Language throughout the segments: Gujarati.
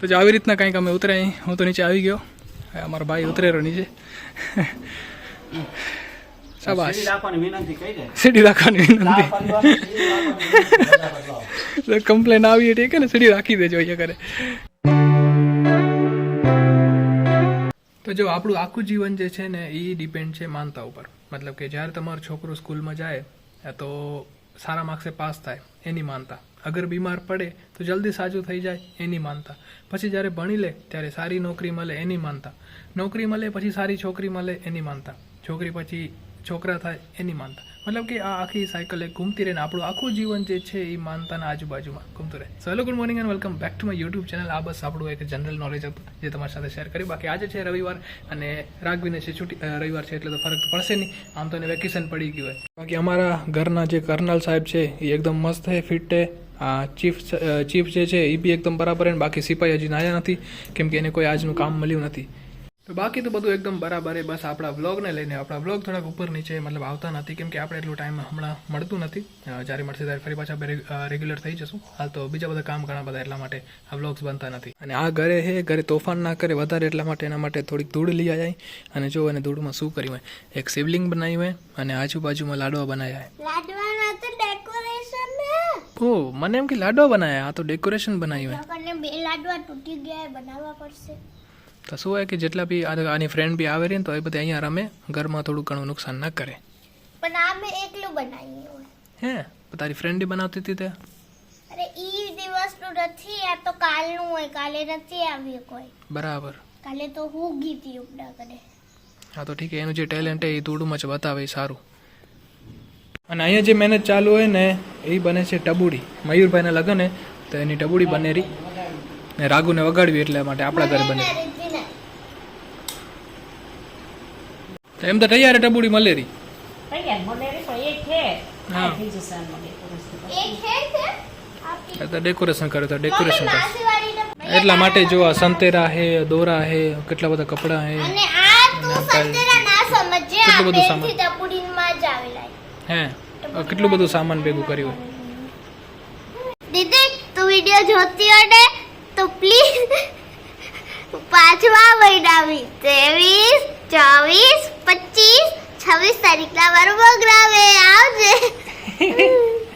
તો જો આવી રીતના કંઈક અમે ઉતરાય. હું તો નીચે આવી ગયો. અમારો ભાઈ ઉતરેલો નીચે. શાબાશ. સીડી રાખવાની વિનંતી કમ્પ્લેન આવી ઠીક ને સીડી રાખી દેજો અહીંયા કરે તો જો આપણું આખું જીવન જે છે ને એ ડિપેન્ડ છે માનતા ઉપર. મતલબ કે જ્યારે તમારો છોકરો સ્કૂલમાં જાય તો સારા માર્ક્સે પાસ થાય એની માનતા. અગર બીમાર પડે તો જલ્દી સાજું થઈ જાય એની માનતા. પછી જ્યારે ભણી લે, ત્યારે સારી નોકરી મળે એની માનતા. નોકરી મળે પછી સારી છોકરી મળે એની માનતા. છોકરી પછી છોકરા થાય એની માનતા. મતલબ કે આ આખી સાયકલ એક ઘૂમતી રહે આપણું આખું જીવન જે છે એ માનતાના આજુબાજુમાં ઘૂમતું રહે. So hello good morning and welcome back to my YouTube channel આ બસ આપણું એક જનરલ નોલેજ હતું જે તમારી સાથે શેર કર્યું. બાકી આજે છે રવિવાર અને રાગવીને છે છૂટી રવિવાર છે એટલે તો ફરક પડશે નહીં. આમ તો એને વેકેશન પડી ગયું હોય. બાકી અમારા ઘરના જે કર્નલ સાહેબ છે એ એકદમ મસ્ત છે ફિટ છે. આ ચીફ ચીફ જે છે એ બી એકદમ બરાબર છે ને બાકી સિપાઈ હજી નાયા નથી, કેમ કે એને કોઈ આજનું કામ મળ્યું નથી. તો બાકી તો બધું એકદમ બરાબર છે, બસ આપણા વ્લોગને લઈને, આપણા વ્લોગ થોડાક ઉપર નીચે મતલબ આવતા નથી, કેમ કે આપણે એટલું ટાઈમ હમણાં મળતું નથી. જ્યારે મળશે ત્યારે ફરી પાછા રેગ્યુલર થઈ જશું. હાલ તો બીજા બધા કામ ઘણા બધા એટલા માટે આ વ્લોગ્સ બનતા નથી. અને આ ઘરે હે, ઘરે તોફાન ના કરે વધારે એટલા માટે, એના માટે થોડીક ધૂળ લઈ જાય અને જો એને ધૂળમાં શું કર્યું હોય. એક શિવલિંગ બનાવ્યું હોય અને આજુબાજુમાં લાડવા બનાવ્યા લાડવાના તો ડેકોરેશન ને ઓ મને એમ કે લાડવા બનાવ્યા આ તો ડેકોરેશન બનાવ્યું હોય. આપણને બે લાડવા તૂટી ગયા બનાવવા પડશે. તો શું હોય કે જેટલા બી આની ફ્રેન્ડ બી આવે રહી ને તો એ બધા અહીંયા રમે ઘરમાં થોડું ઘણું નુકસાન ના કરે. પણ આ મેં એકલું બનાવ્યું હોય. હે? તારી ફ્રેન્ડ બનાવતી હતી તે? અરે ઈ દિવસનું નથી આ તો કાલનું હોય કાલે નથી આવ્યું કોઈ. બરાબર. કાલે તો હું ગીતી ઉપડા કરે. હા તો ઠીક છે એનું જે ટેલેન્ટ એ થોડું જ બતાવે સારું. અને અહીંયા જે મહેનત ચાલુ હોય ને એ બને છે ટબુડી. મયુરભાઈના લગ્ન તો એની ટબુડી બનેરી ને રાગુને વગાડવી એટલે માટે આપણા ઘરે બને તો એમ તો તૈયાર ટબુડી મલેરી. છે. છે છે ડેકોરેશન કરે તો ડેકોરેશન કરે એટલા માટે જો આ સંતેરા હે દોરા હે કેટલા બધા કપડાં હે. અને આ તું સંતરા ના સમજે આ કેટલું બધું સામાન? હે? કેટલું બધું સામાન ભેગું કર્યું દીદી તું વિડિયો જોતી હોય ને તો પ્લીઝ પાંચમા મહિનાની ત્રેવીસ ચોવીસ પચીસ છવ્વીસ તારીખના મારો પ્રોગ્રામ આવજે.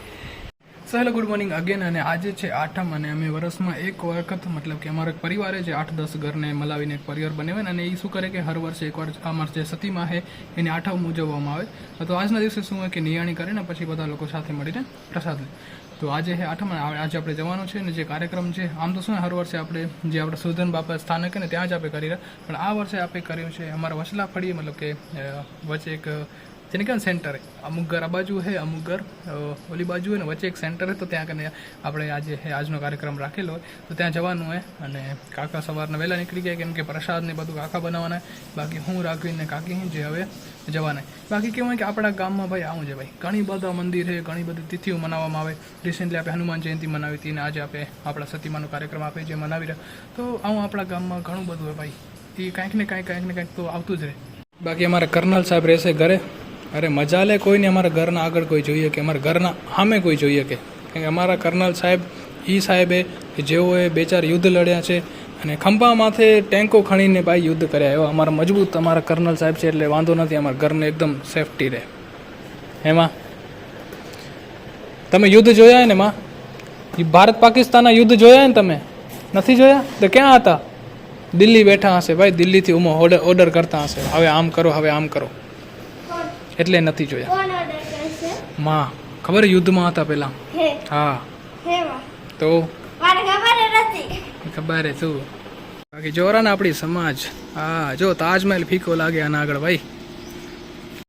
So hello good morning again અને આજે છે આઠમ અને અમે વર્ષમાં એક વખત, મતલબ કે અમારો પરિવારે જે આઠ દસ ઘરને મલાવીને એક પરિવાર બનાવે અને એ શું કરે કે હર વર્ષે એકવાર અમાર જે સતીમાં છે, એને આઠમ ઉજવવામાં આવે. તો આજના દિવસે શું હોય કે નિયાણી કરે ને પછી બધા લોકો સાથે મળીને પ્રસાદ લે. તો આજે હે આઠમ આજે આપણે જવાનું છે અને જે કાર્યક્રમ છે, આમ તો શું હર વર્ષે આપણે જે આપણે સુધન બાપા સ્થાનક ને, ત્યાં જ આપણે કરી રહ્યા. પણ આ વર્ષે આપણે કર્યું છે અમારા વસલા ફળીએ, મતલબ કે વચ્ચે એક જેને કહેવાય સેન્ટર. અમુક ઘર આ બાજુ છે અમુક ઘર ઓલી બાજુ હોય ને, વચ્ચે એક સેન્ટર હે, તો ત્યાં કને આપણે આજે હે, આજનો કાર્યક્રમ રાખેલો હોય તો ત્યાં જવાનું હોય અને કાકા સવારના વહેલા નીકળી ગયા કેમ કે પ્રસાદ ને બધું કાકા બનાવવાના બાકી હું રાખવીને કાકી જે હવે જવાના બાકી કેવું કે આપણા ગામમાં ભાઈ આવું છે ભાઈ. ઘણી બધા મંદિર છે ઘણી બધી તિથિઓ મનાવવામાં આવે. રિસેન્ટલી આપણે હનુમાન જયંતિ મનાવી હતી અને આજે આપણે આપણા સતીમાનો કાર્યક્રમ આપણે જે મનાવી રહ્યા. તો આવું આપણા ગામમાં ઘણું બધું હોય ભાઈ. એ કાંઈક ને કાંઈક કાંઈક ને કાંઈક તો આવતું જ રહે. બાકી અમારા કર્નલ સાહેબ રહેશે ઘરે. અરે મજા લે કોઈને અમારા ઘરના આગળ કોઈ જોઈએ કે, અમારા ઘરના સામે કોઈ જોઈએ કે. અમારા કર્નલ સાહેબ એ સાહેબે જેઓએ બે ચાર યુદ્ધ લડ્યા છે અને ખંભા માથે ટેન્કો ખણીને ભાઈ યુદ્ધ કર્યા. એવા અમારા મજબૂત અમારા કર્નલ સાહેબ છે એટલે વાંધો નથી, અમારા ઘરને એકદમ સેફટી રહે. એમાં તમે યુદ્ધ જોયા ને માં? ભારત પાકિસ્તાનના યુદ્ધ જોયા ને તમે? નથી જોયા? તો ક્યાં હતા? દિલ્હી બેઠા હશે ભાઈ, દિલ્હીથી ઉમો ઓર્ડર કરતા હશે. હવે આમ કરો, હવે આમ કરો. એટલે નથી જોયા. માં. ખબર યુદ્ધમાં હતા પેલા હા. તો? ખબર શું? બાકી જોરા ને આપણી સમાજ. હા જો તાજમહેલ ફીકો લાગે આના આગળ ભાઈ.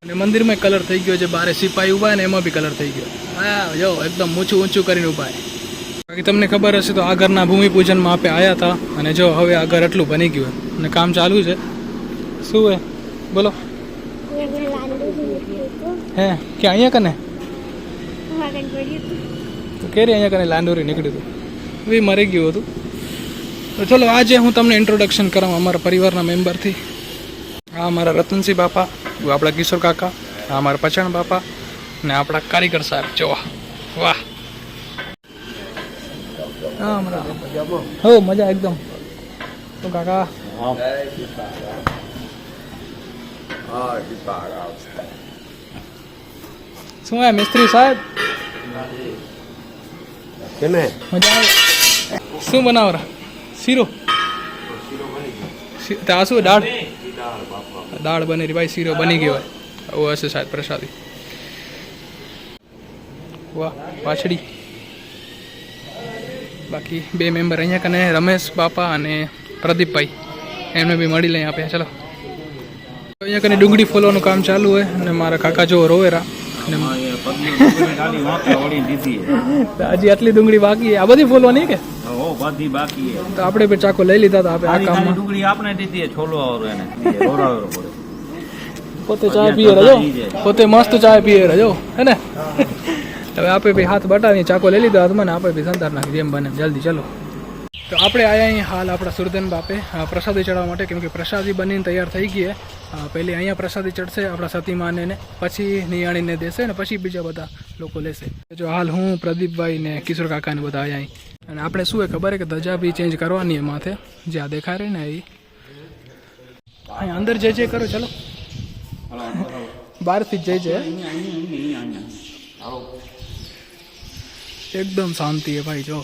અને મંદિરમાં કલર થઈ ગયો છે બારે સિપાહી ઊભા ને એમાં બી કલર થઈ ગયો. હા જો એકદમ ઊંચું ઊંચું કરીને ઊભા બાકી તમને ખબર હશે તો આ ઘરના ભૂમિપૂજનમાં આપે આવ્યા હતા. અને જો હવે આ ઘર એટલું બની ગયું અને કામ ચાલુ છે. શું હે બોલો. હે કે અહીંયા કને? તો કેરી અહીંયા કને લાંડોરી નીકળ્યું હતું? એ મરી ગયું હતું. તો ચલો આજે હું તમને ઇન્ટ્રોડક્શન કરાવું અમારા પરિવારના મેમ્બરથી આ અમારા રતનસિંહ બાપા આપણા કિશોર કાકા આ અમારા પછાણ બાપા ને આપણા કારીગર સાહેબ જો વાહ હા હો મજા એકદમ. તો કાકા? શું હે મિસ્ત્રી સાહેબ? કેને મજા આવે શું બનાવરા શીરો? ત્યાં શું દાળ? દાળ બની રહી ભાઈ શીરો બની ગયો હોય. હશે સાહેબ પ્રસાદી. વાહ પાછડી. બાકી બે મેમ્બર અહીંયા કને રમેશ બાપા અને પ્રદીપભાઈ. એમને બી મળી લઈ આપ્યા ચલો. અહીંયા કને ડુંગળી ફોલવાનું કામ ચાલુ હોય અને મારા કાકા જો રોવેરા હજી આટલી ડુંગળી બાકી આ બધી ફોલવાની કે? બધી બાકી આપડે તો આપણે ચાકો લઈ લીધા હતા આપણે આ કામમાં. ડુંગળી આપણે દીધી છોલો વાળો એને. પડે. પોતે ચા પીએ રજો. પોતે મસ્ત ચા પીએ રજો હે ને? હવે આપણે ભાઈ હાથ બટાવી ચાકો લઈ લીધો હાથમાં ને આપણે ભાઈ સંતાર નાખી જેમ બને જલ્દી ચલો. તો આપણે આયા અહીં હાલ આપણા સુરદન બાપે પ્રસાદી ચડાવવા માટે કેમ કે પ્રસાદી બનીને તૈયાર થઈ ગઈ પહેલી અહીંયા પ્રસાદી ચડશે આપણા સતીમાને ને પછી નિયાણીને દેશે ને પછી બીજા બધા લોકો લેશે. જો હાલ હું પ્રદીપભાઈ ને કિશોર કાકાને બધા આયા અહીં. અને આપણે શું એ ખબર કે ધજા બી ચેન્જ કરવાની એ માથે? જે આ દેખાય રહી ને એ અહીંયા અંદર જે જે કરો ચલો. બહારથી જ જઈ છે એકદમ શાંતિ હે ભાઈ જો.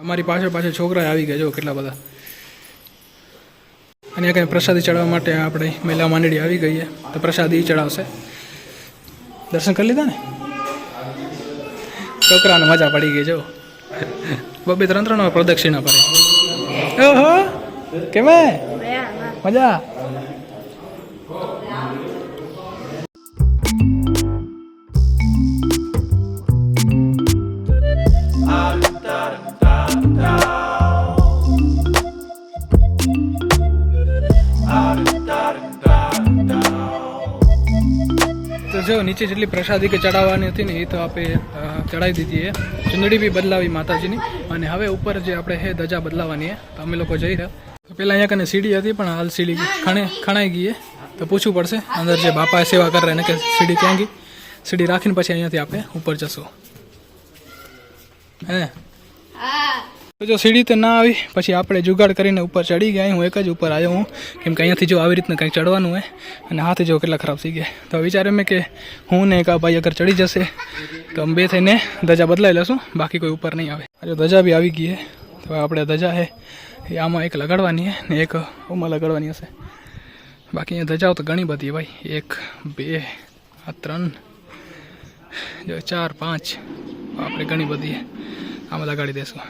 અમારી પાછળ પાછળ છોકરા આવી ગયા જો કેટલા બધા. અને કઈ પ્રસાદી ચડાવવા માટે આપણે મહિલા માંડળી આવી ગઈ છે તો પ્રસાદી ચડાવશે. દર્શન કરી લીધા ને? છોકરાને મજા પડી ગઈ જો. બબે ત્રણ ત્રણ પ્રદક્ષિણા પડે. ઓહો કેમે મજા? જો નીચે જેટલી પ્રસાદી કે ચડાવવાની હતી ને એ તો આપણે ચડાવી દીધી છે. ચુંદડી બી બદલાવી માતાજીની. અને હવે ઉપર જે આપણે હે ધજા બદલાવાની છે, તો અમે લોકો જઈ રહ્યા. તો પહેલાં અહીંયા કને સીડી હતી, પણ હાલ સીડી ખણે, ખણાઈ ગઈ તો પૂછવું પડશે, અંદર જે બાપા સેવા કરે એને કે સીડી ક્યાં ગઈ? સીડી રાખીને પછી અહીંયાથી આપણે ઉપર જશું. હે. તો જો સીડી તો ના આવી, પછી આપણે જુગાડ કરીને ઉપર ચડી ગયા. હું એક જ ઉપર આવ્યો હું. કેમ કે અહીંયાથી જો આવી રીતના કંઈક ચડવાનું હોય, અને હાથે જો કેટલા ખરાબ થઈ ગયા. તો વિચારે મેં કે હું ને એક આ ભાઈ અગર ચડી જશે, તો અમે બે થઈને ધજા બદલાઈ લેશું બાકી કોઈ ઉપર નહીં આવે. જો ધજા બી આવી ગઈ હે. તો આપણે ધજા છે એ આમાં એક લગાડવાની હે, ને એક ઓમાં લગાડવાની હશે. બાકી અહીંયા ધજાઓ તો ઘણી બધી ભાઈ. એક, બે, આ ત્રણ, જો ચાર, પાંચ. આપણે ઘણી બધી આમાં લગાડી દેશું.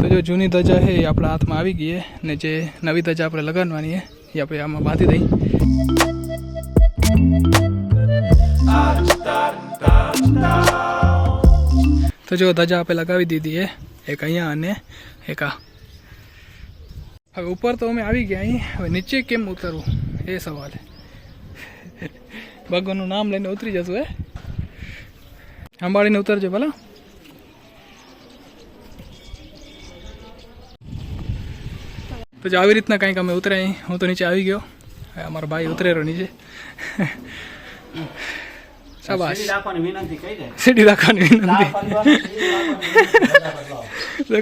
તો જો જૂની ધજા છે એ આપણા હાથમાં આવી ગઈ ને જે નવી ધજા આપણે લગાડવાની છે એ આપણે આમાં બાંધી દઈ. તો જો ધજા આપણે લગાવી દીધી એક અહીંયા અને એક હવે ઉપર તો અમે આવી ગયા અહીં. હવે નીચે કેમ ઉતરવું? એ સવાલ છે. ભગવાનનું નામ લઈને ઉતરી જશું હે? સંભાળીને ઉતરજો ભલા. તો જો આવી રીતના કંઈક અમે ઉતરે હું તો નીચે આવી ગયો. અમારો ભાઈ ઉતરેલો નીચે. શાબાશ. સીડી રાખવાની વિનંતી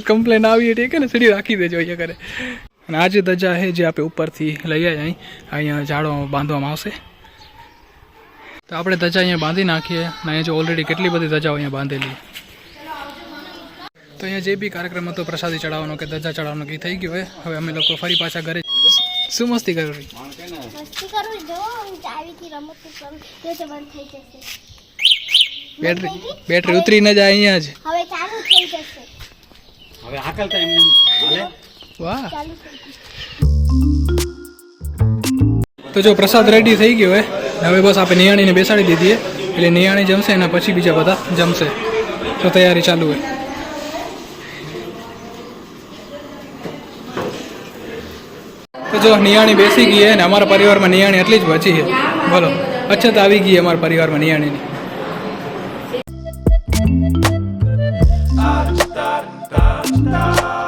કમ્પ્લેન આવી ઠીક ને સીડી રાખી દેજો અહીંયા કરે અને આજે ધજા છે જે આપણે ઉપરથી લઈ આવ્યા અહીં. અહીંયા ઝાડો બાંધવામાં આવશે. તો આપણે ધજા અહીંયા બાંધી નાખીએ અને અહીંયા જો ઓલરેડી કેટલી બધી ધજાઓ અહીંયા બાંધેલી. તો અહીંયા જે બી કાર્યક્રમ હતો પ્રસાદી ચડાવવાનો કે ધજા ચડાવવાનો કે થઈ ગયો હોય હવે અમે લોકો ફરી પાછા ઘરે શું મસ્તી કરી રહી મસ્તી કરું જો હું ચાવીથી રમત કરું તો તે બંધ થઈ જશે. બેટરી બેટરી ઉતરી ન જાય અહીંયા જ. હવે ચાલુ થઈ જશે. હવે હાકલતા એમને હાલે. વાહ. ચાલુ થઈ જશે તો જો પ્રસાદ રેડી થઈ ગયો હે. હવે બસ આપણે નિયાણીને બેસાડી દીધી એટલે નિયાણી જમશે એના પછી બીજા બધા જમશે. તો તૈયારી ચાલુ હોય. તો જો નિયાણી બેસી ગઈ અને અમારા પરિવારમાં નિયાણી એટલી જ બચી છે બોલો, અછત આવી ગઈ અમારા પરિવારમાં નિયાણીની કાંઈ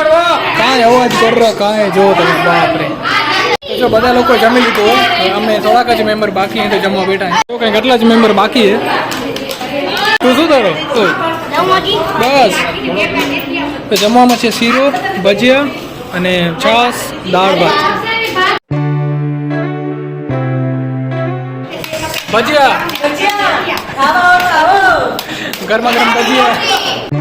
કાંઈ અવાજ કરો કાંઈ જો તમે બાપરે. જો બધા લોકો જમી લીધું અમે થોડાક જ મેમ્બર બાકી હે તો જમવા બેઠા તો કંઈક એટલા જ મેમ્બર બાકી હે. તું શું કરો? બસ. તો જમવામાં છે શીરો ભજીયા અને છાસ દાળ ભાત. ભજીયા. ગરમા ગરમ ભજીયા.